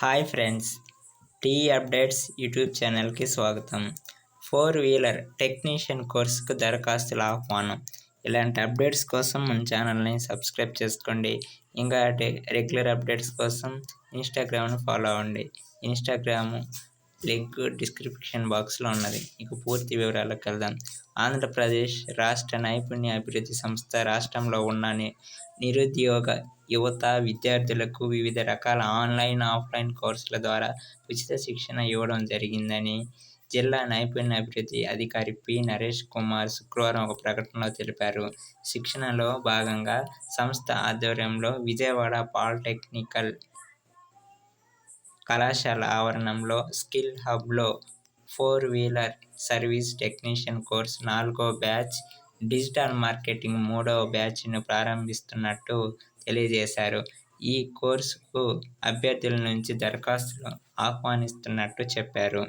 Hi friends T updates YouTube ఛానల్కి స్వాగతం. Four wheeler technician కోర్సుకు దరఖాస్తుల ఆహ్వానం. ఇలాంటి అప్డేట్స్ కోసం మన ఛానల్ని సబ్స్క్రైబ్ చేసుకోండి. ఇంకా రెగ్యులర్ అప్డేట్స్ కోసం ఇన్స్టాగ్రామ్ని ఫాలో అవ్వండి. ఇన్స్టాగ్రాము లింక్ డిస్క్రిప్షన్ బాక్స్లో ఉన్నది. ఇక పూర్తి వివరాలకు వెళ్దాం. ఆంధ్రప్రదేశ్ రాష్ట్ర నైపుణ్య అభివృద్ధి సంస్థ రాష్ట్రంలో ఉన్న నిరుద్యోగ యువత విద్యార్థులకు వివిధ రకాల ఆన్లైన్ ఆఫ్లైన్ కోర్సుల ద్వారా ఉచిత శిక్షణ ఇవ్వడం జరిగిందని జిల్లా నైపుణ్య అభివృద్ధి అధికారి పి. నరేష్ కుమార్ శుక్రవారం ఒక ప్రకటనలో తెలిపారు. శిక్షణలో భాగంగా సంస్థ ఆధ్వర్యంలో విజయవాడ పాలిటెక్నికల్ కళాశాల ఆవరణంలో skill హబ్లో four wheeler service technician course నాలుగో బ్యాచ్ డిజిటల్ మార్కెటింగ్ మూడవ బ్యాచ్ను ప్రారంభిస్తున్నట్టు తెలియజేశారు. ఈ కోర్సుకు అభ్యర్థుల నుంచి దరఖాస్తులు ఆహ్వానిస్తున్నట్టు చెప్పారు.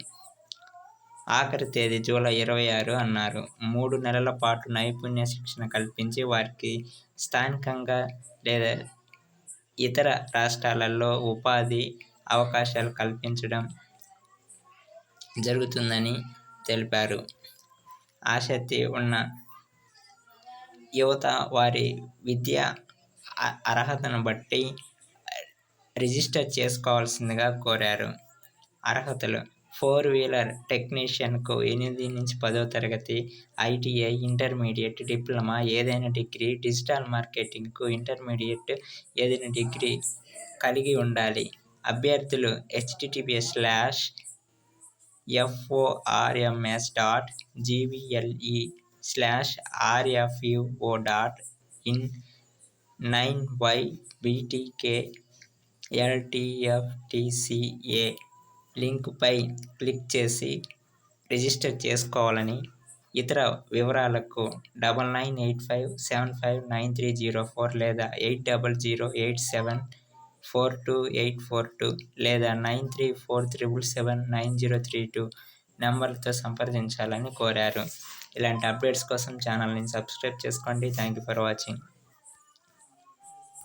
ఆఖరి తేదీ జూలై ఇరవై ఆరు అన్నారు. మూడు నెలల పాటు నైపుణ్య శిక్షణ కల్పించి వారికి స్థానికంగా లేదా ఇతర రాష్ట్రాలలో ఉపాధి అవకాశాలు కల్పించడం జరుగుతుందని తెలిపారు. ఆసక్తి ఉన్న యువత వారి విద్య అర్హతను బట్టి రిజిస్టర్ చేసుకోవాల్సిందిగా కోరారు. అర్హతలు ఫోర్ వీలర్ టెక్నీషియన్కు ఎనిమిది నుంచి పదో తరగతి ఐటీఐ ఇంటర్మీడియట్ డిప్లొమా ఏదైనా డిగ్రీ డిజిటల్ మార్కెటింగ్కు ఇంటర్మీడియట్ ఏదైనా డిగ్రీ కలిగి ఉండాలి. అభ్యర్థులు HTTPS slash FORMS dot GVLE slash RFUO dot in nine Y BTK LTFTCA లింక్పై click చేసి రిజిస్టర్ చేసుకోవాలని ఇతర వివరాలకు double nine eight five seven five nine three zero four లేదా eight double zero eight seven four two eight four two లేదా nine three four triple seven nine zero three two నెంబర్లతో సంప్రదించాలని కోరారు. ఇలాంటి updates కోసం ఛానల్ని subscribe చేసుకోండి. Thank you for watching.